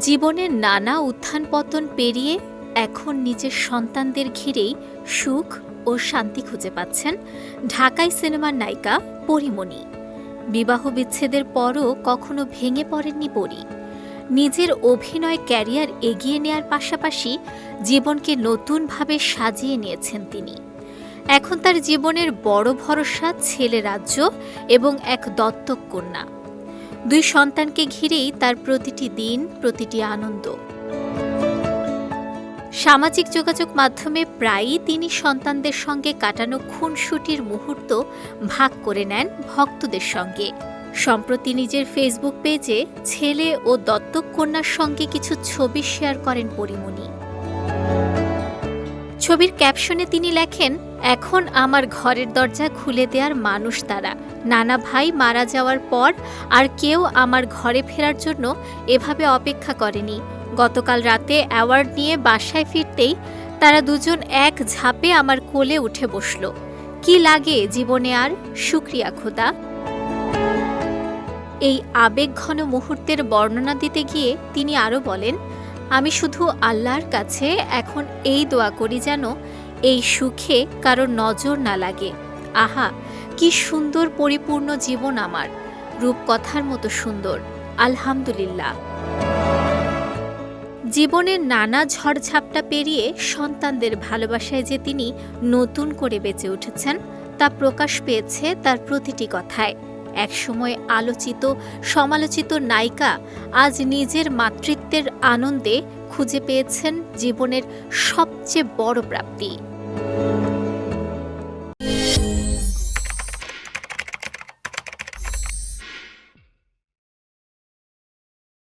জীবনের নানা উত্থান পতন পেরিয়ে এখন নিজের সন্তানদের ঘিরেই সুখ ও শান্তি খুঁজে পাচ্ছেন ঢাকাই সিনেমার নায়িকা পরিমণি। বিবাহ বিচ্ছেদের পরও কখনো ভেঙে পড়েননি পরি। নিজের অভিনয় ক্যারিয়ার এগিয়ে নেয়ার পাশাপাশি জীবনকে নতুনভাবে সাজিয়ে নিয়েছেন তিনি। এখন তার জীবনের বড় ভরসা ছেলে রাজ্য এবং এক দত্তক কন্যা। দুই সন্তানকে ঘিরেই তার প্রতিটি দিন, প্রতিটি আনন্দ। সামাজিক যোগাযোগ মাধ্যমে প্রায়ই তিনি সন্তানদের সঙ্গে কাটানো খুনসুটির মুহূর্ত ভাগ করে নেন ভক্তদের সঙ্গে। সম্প্রতি নিজের ফেসবুক পেজে ছেলে ও দত্তক কন্যার সঙ্গে কিছু ছবি শেয়ার করেন পরিমণি। ছবির ক্যাপশনে তিনি লেখেন, এখন আমার ঘরের দরজা খুলে দেওয়ার মানুষ তারা। নানা ভাই মারা যাওয়ার পর আর কেউ আমার ঘরে ফেরার জন্য এভাবে অপেক্ষা করেনি। গতকাল রাতে অ্যাওয়ার্ড নিয়ে বাসায় ফিরতেই তারা দুজন এক ঝাঁপে আমার কোলে উঠে বসল। কি লাগে জীবনে আর? শুক্রিয়া খোদা। এই আবেগঘন মুহূর্তের বর্ণনা দিতে গিয়ে তিনি আরও বলেন আমি শুধু আল্লাহর কাছে এখন এই দোয়া করি যেন এই সুখে কারও নজর না লাগে। আহা, কি সুন্দর পরিপূর্ণ জীবন আমার। রূপকথার মতো সুন্দর। আলহামদুলিল্লাহ। জীবনের নানা ঝড়ঝাপটা পেরিয়ে সন্তানদের ভালোবাসায় যে তিনি নতুন করে বেঁচে উঠেছেন, তা প্রকাশ পেয়েছে তার প্রতিটি কথায়। একসময় আলোচিত সমালোচিত নায়িকা আজ নিজের মাতৃত্বের আনন্দে খুঁজে পেয়েছেন জীবনের সবচেয়ে বড় প্রাপ্তি।